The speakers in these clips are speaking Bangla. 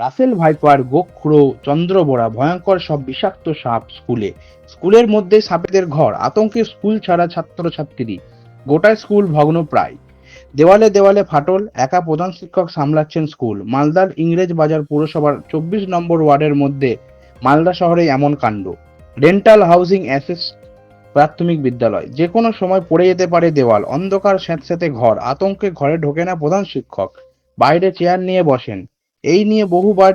রাসেল ভাইপার গোখরো চন্দ্রবোড়া ভয়ঙ্কর সব বিষাক্ত সাপ স্কুলে। স্কুলের মধ্যে সাপেদের ঘর আতঙ্কে স্কুল ছাড়া ছাত্রছাত্রী। গোটা স্কুল ভগ্নপ্রায় দেওয়ালে দেওয়ালে ফাটল, একা প্রধান শিক্ষক সামলাচ্ছেন স্কুল। মালদার ইংরেজ বাজার পুরসভার চব্বিশ নম্বর ওয়ার্ডের মধ্যে মালদা শহরে এমন কাণ্ড। রেন্টাল হাউজিং অ্যাসেস প্রাথমিক বিদ্যালয়। যে কোনো সময় পড়ে যেতে পারে দেওয়াল। অন্ধকার স্যাঁতস্যাঁতে ঘর। আতঙ্কে ঘরে ঢোকে না প্রধান শিক্ষক। বাইরে চেয়ার নিয়ে বসেন। এই নিয়ে বহুবার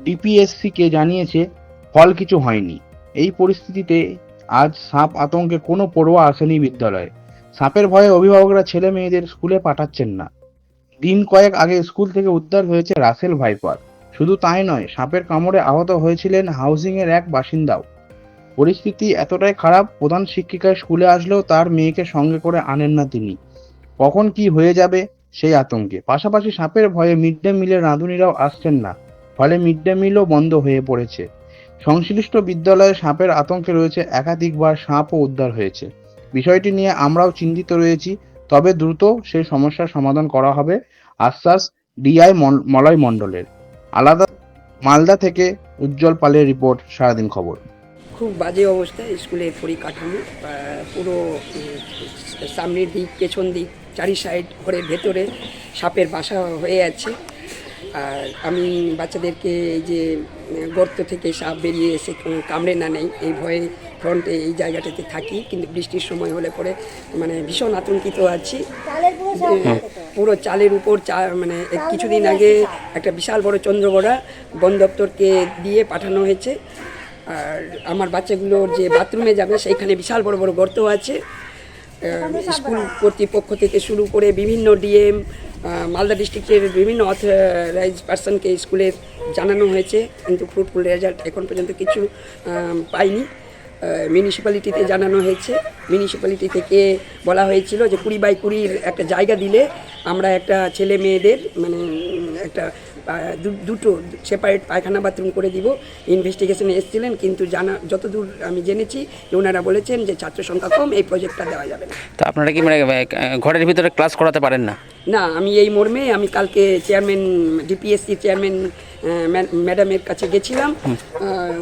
ডিপিএসসি কে জানিয়েছে ফল কিছু হয়নি। এই পরিস্থিতিতে আজ সাপ আতঙ্কে কোনো পড়ুয়া আসেনি বিদ্যালয়ে। সাপের ভয়ে অভিভাবকরা ছেলে মেয়েদের স্কুলে পাঠাচ্ছেন না। দিন কয়েক আগে স্কুল থেকে উদ্ধার হয়েছে রাসেল ভাইপার। শুধু তাই নয়, সাপের কামড়ে আহত হয়েছিলেন হাউজিং এর এক বাসিন্দাও। পরিস্থিতি এতটাই খারাপ, প্রধান শিক্ষিকা স্কুলে আসলেও তার মেয়েকে সঙ্গে করে আনেন না তিনি। কখন কি হয়ে যাবে সেই আতঙ্কে। পাশাপাশি সাপের ভয়ে মিড ডে মিলের রাঁধুনিরাও আসছেন না, ফলে মিড ডে মিলও বন্ধ হয়ে পড়েছে। সংশ্লিষ্ট বিদ্যালয়ে সাপের আতঙ্কে রয়েছে একাধিকবার সাপও উদ্ধার হয়েছে। বিষয়টি নিয়ে আমরাও চিন্তিত রয়েছি, তবে দ্রুত সেই সমস্যার সমাধান করা হবে, আশ্বাস ডিআই মলয় মণ্ডলের। আলাদা, মালদা থেকে উজ্জ্বল পালের রিপোর্ট, সারাদিন খবর। খুব বাজে অবস্থা স্কুলের পরিকাঠামো পুরো সামনের দিক পেছন দিক চারি সাইড ঘরের ভেতরে সাপের বাসা হয়ে আছে। আর আমি বাচ্চাদেরকে এই যে গর্ত থেকে সাপ বেরিয়ে এসে কামড়ে না নেই এই ভয়ে ফ্রন্টে এই জায়গাটাতে থাকি কিন্তু বৃষ্টির সময় হলে পরে মানে ভীষণ আতঙ্কিত আছি। পুরো চালের উপর চা মানে কিছুদিন আগে একটা বিশাল বড় চন্দ্রবড়া বন দপ্তরকে দিয়ে পাঠানো হয়েছে। আর আমার বাচ্চাগুলোর যে বাথরুমে যাবে, সেইখানে বিশাল বড় বড় গর্ত আছে। স্কুল কর্তৃপক্ষ থেকে শুরু করে বিভিন্ন ডিএম মালদা ডিস্ট্রিক্টের বিভিন্ন অথরাইজ পার্সনকে স্কুলের জানানো হয়েছে, কিন্তু ফ্রুটফুল রেজাল্ট এখন পর্যন্ত কিছু পাইনি। মিউনিসিপ্যালিটিতে জানানো হয়েছে। মিউনিসিপ্যালিটি থেকে বলা হয়েছিল যে কুড়ি বাই কুড়ির একটা জায়গা দিলে আমরা একটা ছেলে মেয়েদের মানে একটা দুটো সেপারেট পায়খানা বাথরুম করে দিব। ইনভেস্টিগেশনে এসেছিলেন কিন্তু জানা যতদূর আমি জেনেছি যে ওনারা বলেছেন যে ছাত্র সংখ্যা কম এই প্রজেক্টটা দেওয়া যাবে না। তা আপনারা কি মানে ঘরের ভিতরে ক্লাস করাতে পারেন না? না আমি এই মর্মে আমি কালকে চেয়ারম্যান ডিপিএসসি চেয়ারম্যান ম্যাডামের কাছে গেছিলাম।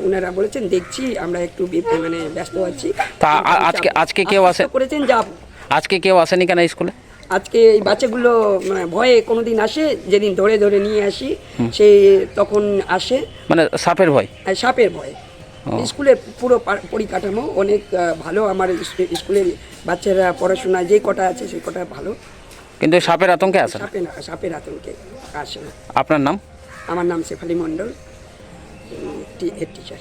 ওনারা বলেছেন দেখছি আমরা একটু মানে ব্যস্ত আছি। তা আজকে আজকে কেউ আসে করেছেন যা আজকে কেউ আসেনি কেন স্কুলে? আজকে এই বাচ্চাগুলো মানে ভয়ে কোনোদিন আসে যেদিন ধরে ধরে নিয়ে আসি সে তখন আসে। মানে সাপের ভয়? আর সাপের ভয়ে। স্কুলের পুরো পরিকাঠামো অনেক ভালো। আমার স্কুলের বাচ্চারা পড়াশোনা যে কটা আছে সেই কটা ভালো। কিন্তু সাপের আতঙ্কে আসে সাপে না সাপের আতঙ্কে আসে না। আপনার নাম? আমার নাম শেফালি মণ্ডল। টিচার